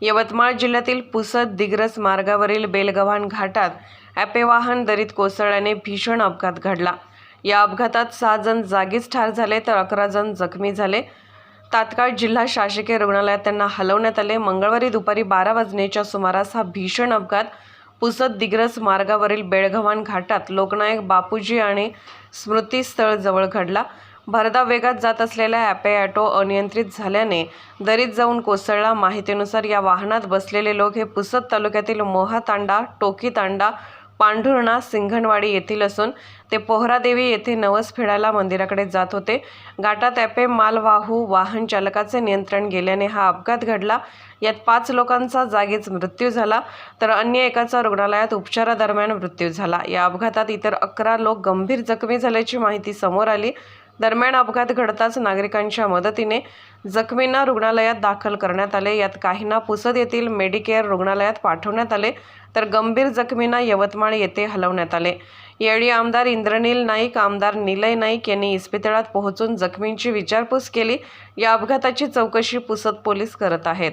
यवतमाळ जिल्ह्यातील पुसद दिग्रस मार्गावरील बेलगव्हाण घाटात ॲपेवाहन दरीत कोसळल्याने भीषण अपघात घडला. या अपघातात सहा जण जागीच ठार झाले तर अकरा जण जखमी झाले. तात्काळ जिल्हा शासकीय रुग्णालयात त्यांना हलवण्यात आले. मंगळवारी दुपारी बारा वाजण्याच्या सुमारास हा भीषण अपघात पुसद दिग्रस मार्गावरील बेळगव्हाण घाटात लोकनायक बापूजी आणि स्मृतीस्थळ जवळ घडला. भरधाव वेगात जात असलेला ॲपे ॲटो अनियंत्रित झाल्याने दरीत जाऊन कोसळला. माहितीनुसार या वाहनात बसलेले लोक हे पुसद तालुक्यातील मोहातांडा टोकी तांडा पांढुर्णा सिंघणवाडी येथील असून ते पोहरादेवी येथे नवस फेडायला मंदिराकडे जात होते. घाटात ॲपे मालवाहू वाहन चालकाचे नियंत्रण गेल्याने हा अपघात घडला. यात पाच लोकांचा जागीच मृत्यू झाला तर अन्य एकाचा रुग्णालयात उपचारादरम्यान मृत्यू झाला. या अपघातात इतर अकरा लोक गंभीर जखमी झाल्याची माहिती समोर आली. दरम्यान अपघात घडताच नागरिकांच्या मदतीने जखमींना रुग्णालयात दाखल करण्यात आले. यात काहींना पुसद येथील मेडिकेअर रुग्णालयात पाठवण्यात आले तर गंभीर जखमींना यवतमाळ येथे हलवण्यात आले. यावेळी आमदार इंद्रनील नाईक आमदार निलय नाईक यांनी इस्पितळात पोहोचून जखमींची विचारपूस केली. या अपघाताची चौकशी पुसद पोलीस करत आहेत.